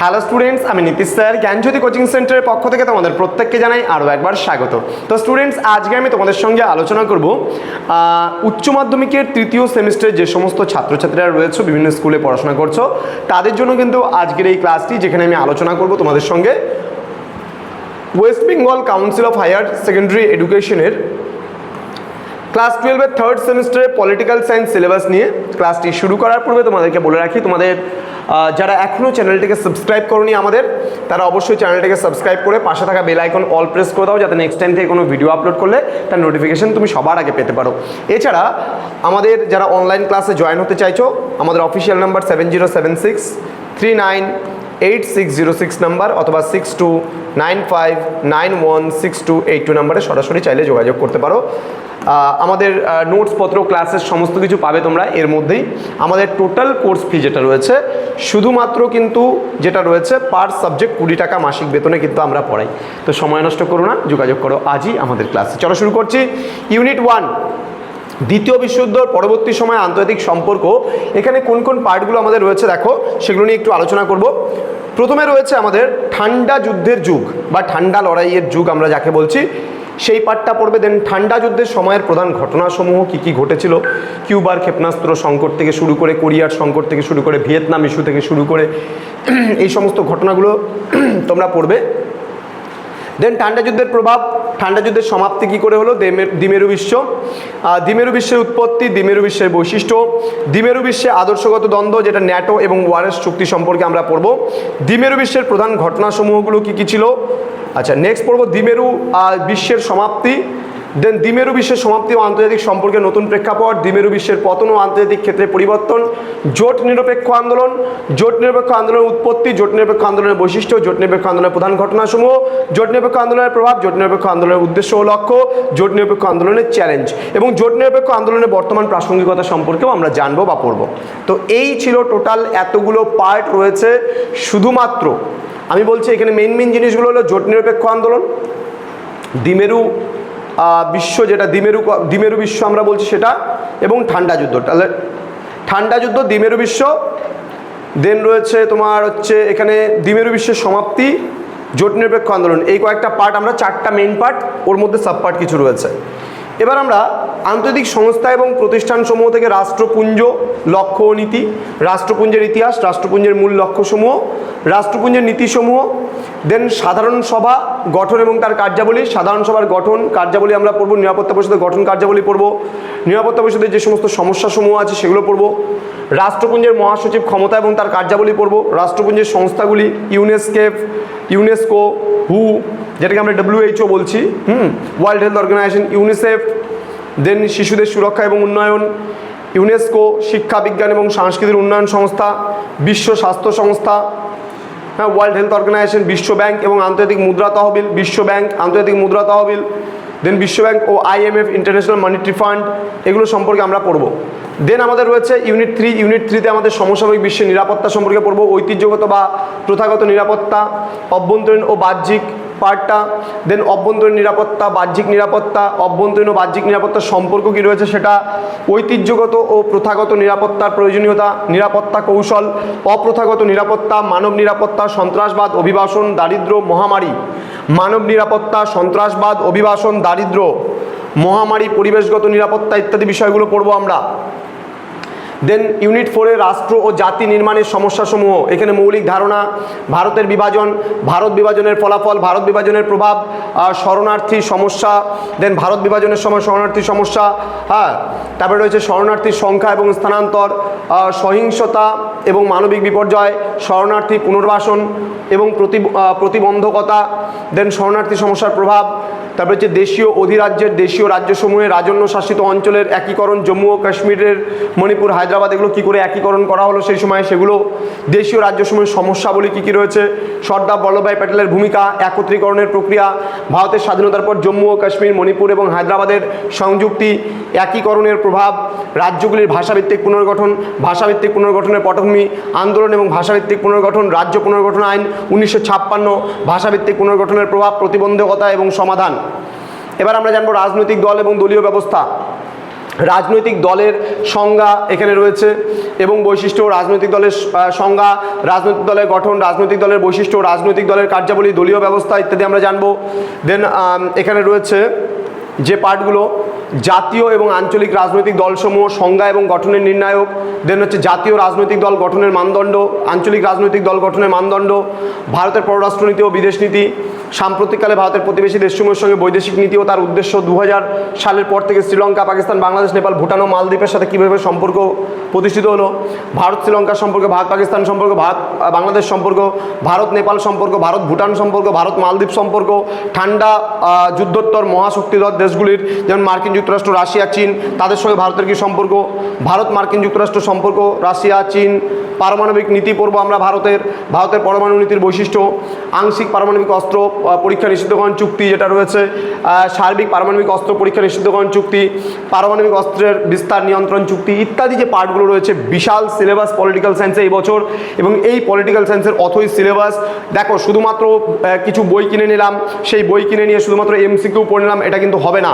Hello students আমি Nitish sir. জ্ঞানজ্যোতি coaching সেন্টারের পক্ষ থেকে তোমাদের প্রত্যেককে জানাই আরও একবার স্বাগত। তো স্টুডেন্টস আজকে আমি তোমাদের সঙ্গে আলোচনা করব উচ্চ মাধ্যমিকের তৃতীয় সেমিস্টারে যে সমস্ত ছাত্রছাত্রীরা রয়েছে, বিভিন্ন স্কুলে পড়াশোনা করছ, তাদের জন্য কিন্তু আজকের এই ক্লাসটি যেখানে আমি আলোচনা করব তোমাদের সঙ্গে। West Bengal Council of Higher Secondary এডুকেশনের ক্লাস টুয়েলভের থার্ড সেমিস্টারে পলিটিক্যাল সায়েন্স সিলেবাস নিয়ে ক্লাসটি শুরু করার পূর্বে তোমাদেরকে বলে রাখি, তোমাদের যারা এখনও চ্যানেলটিকে সাবস্ক্রাইব করনি আমাদের, তারা অবশ্যই চ্যানেলটিকে সাবস্ক্রাইব করে পাশে থাকা বেল আইকন অল প্রেস করে দাও, যাতে নেক্সট টাইম থেকে কোনো ভিডিও আপলোড করলে তার নোটিফিকেশন তুমি সবার আগে পেতে পারো। এছাড়া আমাদের যারা অনলাইন ক্লাসে জয়েন হতে চাইছো, আমাদের official number seven zero seven six three nine eight six zero six number অথবা six two nine five nine one six two eight two নাম্বারে সরাসরি চাইলে যোগাযোগ করতে পারো। আমাদের নোটসপত্র ক্লাসের সমস্ত কিছু পাবে তোমরা এর মধ্যেই। আমাদের টোটাল কোর্স ফি যেটা রয়েছে, শুধুমাত্র কিন্তু যেটা রয়েছে পার সাবজেক্ট কুড়ি টাকা মাসিক বেতনে কিন্তু আমরা পড়াই। তো সময় নষ্ট করো না, যোগাযোগ করো, আজই আমাদের ক্লাসে চলো শুরু করছি। ইউনিট ওয়ান দ্বিতীয় বিশ্বযুদ্ধর পরবর্তী সময় আন্তর্জাতিক সম্পর্ক। এখানে কোন কোন পার্টগুলো আমাদের রয়েছে দেখো, সেগুলো নিয়ে একটু আলোচনা করব। প্রথমে রয়েছে আমাদের ঠান্ডা যুদ্ধের যুগ বা ঠান্ডা লড়াইয়ের যুগ আমরা যাকে বলছি। সেই পাঠটা পড়বে দেন ঠান্ডা যুদ্ধের সময়ের প্রধান ঘটনাসমূহ কি কি ঘটেছিল? কিউবার ক্ষেপণাস্ত্র সংকট থেকে শুরু করে, কোরিয়ার সংকট থেকে শুরু করে, ভিয়েতনাম ইস্যু থেকে শুরু করে, এই সমস্ত ঘটনাগুলো তোমরা পড়বে। দেন ঠান্ডা যুদ্ধের প্রভাব, ঠান্ডা যুদ্ধের সমাপ্তি কী করে হলো? দিমেরু বিশ্ব। দিমেরু বিশ্বের উৎপত্তি দিমেরু বিশ্বের বৈশিষ্ট্য। দিমেরু বিশ্বে আদর্শগত দ্বন্দ্ব, যেটা ন্যাটো এবং ওয়ারেস চুক্তি সম্পর্কে আমরা পড়ব। দিমেরু বিশ্বের প্রধান ঘটনাসমূহগুলো কী কী ছিল? আচ্ছা নেক্সট পড়ব দিমেরু বিশ্বের সমাপ্তি। দেন দ্বিমেরু বিশ্বের সমাপ্তি ও আন্তর্জাতিক সম্পর্কে নতুন প্রেক্ষাপট, দ্বিমেরু বিশ্বের পতন ও আন্তর্জাতিক ক্ষেত্রে পরিবর্তন, জোট নিরপেক্ষ আন্দোলন, জোট নিরপেক্ষ আন্দোলনের উৎপত্তি, জোট নিরপেক্ষ আন্দোলনের বৈশিষ্ট্য, জোট নিরপেক্ষ আন্দোলনের প্রধান ঘটনাসমূহ, জোট নিরপেক্ষ আন্দোলনের প্রভাব, জোট নিরপেক্ষ আন্দোলনের উদ্দেশ্য ও লক্ষ্য, জোট নিরপেক্ষ আন্দোলনের চ্যালেঞ্জ এবং জোট নিরপেক্ষ আন্দোলনের বর্তমান প্রাসঙ্গিকতা সম্পর্কেও আমরা জানব বা পড়ব। তো এই ছিল টোটাল এতগুলো পার্ট রয়েছে। শুধুমাত্র আমি বলছি এখানে মেন মেন জিনিসগুলো হলো জোট নিরপেক্ষ আন্দোলন, দ্বিমেরু বিশ্ব যেটা দ্বিমেরু দ্বিমেরু বিশ্ব আমরা বলছি সেটা, এবং ঠান্ডা যুদ্ধ। তাহলে ঠান্ডা যুদ্ধ, দ্বিমেরু বিশ্ব দেন রয়েছে তোমার হচ্ছে এখানে দ্বিমেরু বিশ্বের সমাপ্তি, জোট নিরপেক্ষ আন্দোলন। এই কয়েকটা পার্ট আমরা, চারটা মেইন পার্ট ওর মধ্যে সাব পার্ট কিছু রয়েছে। এবার আমরা আন্তর্জাতিক সংস্থা এবং প্রতিষ্ঠানসমূহ থেকে রাষ্ট্রপুঞ্জ লক্ষ্য ও নীতি, রাষ্ট্রপুঞ্জের ইতিহাস, রাষ্ট্রপুঞ্জের মূল লক্ষ্যসমূহ, রাষ্ট্রপুঞ্জের নীতিসমূহ দেন সাধারণ সভা গঠন এবং তার কার্যাবলী, সাধারণ সভার গঠন, কার্যাবলী আমরা পড়ব, নিরাপত্তা পরিষদের গঠন কার্যাবলী পড়ব, নিরাপত্তা পরিষদের যে সমস্ত সমস্যাসমূহ আছে সেগুলো পড়ব, রাষ্ট্রপুঞ্জের মহাসচিব ক্ষমতা এবং তার কার্যাবলী পড়ব, রাষ্ট্রপুঞ্জের সংস্থাগুলি ইউনেস্কেপ ইউনেস্কো হু যেটাকে আমরা ডব্লিউএইচও বলছি। হুম? ওয়ার্ল্ড হেলথ অর্গানাইজেশন ইউনিসেফ দেন শিশুদের সুরক্ষা এবং উন্নয়ন ইউনেস্কো শিক্ষা বিজ্ঞান এবং সংস্কৃতির উন্নয়ন সংস্থা, বিশ্ব স্বাস্থ্য সংস্থা হ্যাঁ ওয়ার্ল্ড হেলথ অর্গানাইজেশন বিশ্ব ব্যাংক এবং আন্তর্জাতিক মুদ্রা তহবিল, বিশ্ব ব্যাংক, আন্তর্জাতিক মুদ্রা তহবিল দেন বিশ্ব ব্যাংক ও আইএমএফ ইন্টারন্যাশনাল মনিটারি ফান্ড এগুলো সম্পর্কে আমরা পড়ব। দেন আমাদের রয়েছে ইউনিট থ্রি ইউনিট থ্রিতে আমাদের সমসাময়িক বিশ্বের নিরাপত্তা সম্পর্কে পড়ব, ঐতিহ্যগত বা প্রথাগত নিরাপত্তা, অভ্যন্তরীণ ও বাহ্যিক পার্টটা দেন অভ্যন্তরীণ নিরাপত্তা, বাহ্যিক নিরাপত্তা, অভ্যন্তরীণ ও বাহ্যিক নিরাপত্তার সম্পর্ক কী রয়েছে সেটা ঐতিহ্যগত ও প্রথাগত নিরাপত্তার প্রয়োজনীয়তা, নিরাপত্তা কৌশল, অপ্রথাগত নিরাপত্তা, মানব নিরাপত্তা, সন্ত্রাসবাদ, অভিবাসন, দারিদ্র, মহামারী। মানব নিরাপত্তা, সন্ত্রাসবাদ, অভিবাসন, দারিদ্র, মহামারী, পরিবেশগত নিরাপত্তা ইত্যাদি বিষয়গুলো পড়ব আমরা। দেন ইউনিট ফোরে রাষ্ট্র ও জাতি নির্মাণের সমস্যাসমূহ। এখানে মৌলিক ধারণা, ভারতের বিভাজন, ভারত বিভাজনের ফলাফল, ভারত বিভাজনের প্রভাব শরণার্থী সমস্যা দেন ভারত বিভাজনের সময় শরণার্থী সমস্যা হ্যাঁ তারপরে রয়েছে শরণার্থীর সংখ্যা এবং স্থানান্তর সহিংসতা এবং মানবিক বিপর্যয়, শরণার্থী পুনর্বাসন এবং প্রতি প্রতিবন্ধকতা দেন শরণার্থী সমস্যার প্রভাব তারপরে হচ্ছে দেশীয় অধিরাজ্যের, দেশীয় রাজ্যসমূহের রাজন্য শাসিত অঞ্চলের একীকরণ, জম্মু ও কাশ্মীরের মণিপুর, হায়দ্রাবাদ, এগুলো কী করে একীকরণ করা হলো সেই সময় সেগুলো দেশীয় রাজ্যসমূহের সমস্যাবলী কী কী রয়েছে? সর্দার বল্লভভাই প্যাটেলের ভূমিকা, একত্রীকরণের প্রক্রিয়া, ভারতের স্বাধীনতার পর জম্মু ও কাশ্মীর, মণিপুর এবং হায়দ্রাবাদের সংযুক্তি, একীকরণের প্রভাব, রাজ্যগুলির ভাষাভিত্তিক পুনর্গঠন, ভাষাভিত্তিক পুনর্গঠনের পটভূমি, আন্দোলন এবং ভাষাভিত্তিক পুনর্গঠন, রাজ্য পুনর্গঠন আইন, উনিশশো ছাপ্পান্ন, ভাষাভিত্তিক পুনর্গঠনের প্রভাব, প্রতিবন্ধকতা এবং সমাধান। এবার আমরা জানব রাজনৈতিক দল এবং দলীয় ব্যবস্থা। রাজনৈতিক দলের সংজ্ঞা এখানে রয়েছে এবং বৈশিষ্ট্য, রাজনৈতিক দলের সংজ্ঞা, রাজনৈতিক দলের গঠন, রাজনৈতিক দলের বৈশিষ্ট্য, রাজনৈতিক দলের কার্যাবলী, দলীয় ব্যবস্থা ইত্যাদি আমরা জানব। দেন এখানে রয়েছে যে পার্টগুলো জাতীয় এবং আঞ্চলিক রাজনৈতিক দলসমূহ, সংজ্ঞা এবং গঠনের নির্ণায়ক। দেন হচ্ছে জাতীয় রাজনৈতিক দল গঠনের মানদণ্ড, আঞ্চলিক রাজনৈতিক দল গঠনের মানদণ্ড, ভারতের পররাষ্ট্রনীতি ও বিদেশ নীতি। সাম্প্রতিককালে ভারতের প্রতিবেশী দেশসমূহের সঙ্গে বৈদেশিক নীতি ও তার উদ্দেশ্য দু হাজার সালের পর থেকে শ্রীলঙ্কা, পাকিস্তান, বাংলাদেশ, নেপাল, ভুটান ও মালদ্বীপের সাথে কীভাবে সম্পর্ক প্রতিষ্ঠিত হলো? ভারত শ্রীলঙ্কার সম্পর্ক ভারত, পাকিস্তান সম্পর্ক, ভারত বাংলাদেশ সম্পর্ক, ভারত, নেপাল সম্পর্ক, ভারত, ভুটান সম্পর্ক, ভারত, মালদ্বীপ সম্পর্ক, ঠান্ডা যুদ্ধোত্তর মহাশক্তিধর দেশগুলির, যেমন মার্কিন যুক্তরাষ্ট্র রাশিয়া চীন তাদের সঙ্গে ভারতের কি সম্পর্ক? ভারত মার্কিন যুক্তরাষ্ট্র সম্পর্ক রাশিয়া চীন পারমাণবিক নীতি পড়ব আমরা ভারতের ভারতের পরমাণু নীতির বৈশিষ্ট্য, আংশিক পারমাণবিক অস্ত্র পরীক্ষা নিষিদ্ধকরণ চুক্তি যেটা রয়েছে সার্বিক পারমাণবিক অস্ত্র পরীক্ষা নিষিদ্ধকরণ চুক্তি, পারমাণবিক অস্ত্রের বিস্তার নিয়ন্ত্রণ চুক্তি ইত্যাদি যে পার্টগুলো রয়েছে, বিশাল সিলেবাস পলিটিক্যাল সায়েন্সে এই বছর এবং এই পলিটিক্যাল সায়েন্সের অথই সিলেবাস। দেখো, শুধুমাত্র কিছু বই কিনে নিলাম, সেই বই কিনে নিয়ে শুধুমাত্র এমসিকিউ পড়ে নিলাম, এটা কিন্তু হবে না।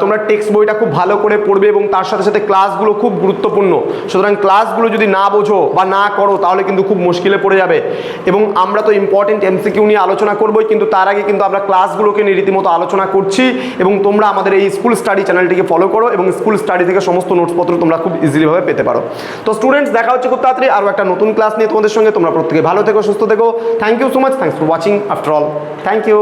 তোমরা টেক্সট বইটা খুব ভালো করে পড়বে এবং তার সাথে সাথে ক্লাসগুলো খুব গুরুত্বপূর্ণ। সুতরাং ক্লাসগুলো যদি না বোঝো বা না করো, তাহলে কিন্তু খুব মুশকিলে পড়ে যাবে। এবং আমরা তো ইম্পর্টেন্ট এমসিকিউ নিয়ে আলোচনা করবোই, কিন্তু তার আগে কিন্তু আমরা ক্লাসগুলোকে নিয়ে রীতিমতো আলোচনা করছি এবং তোমরা আমাদের এই স্কুল স্টাডি চ্যানেলটিকে ফলো করো এবং স্কুল স্টাডি থেকে সমস্ত নোটসপত্র তোমরা খুব ইজিলিভাবে পেতে পারো। তো স্টুডেন্টস দেখা হচ্ছে খুব তাড়াতাড়ি আরও একটা নতুন ক্লাস নিয়ে তোমাদের সঙ্গে। তোমরা প্রত্যেকে ভালো থেকো, সুস্থ থেকো। Thank you so much thanks for watching after all thank you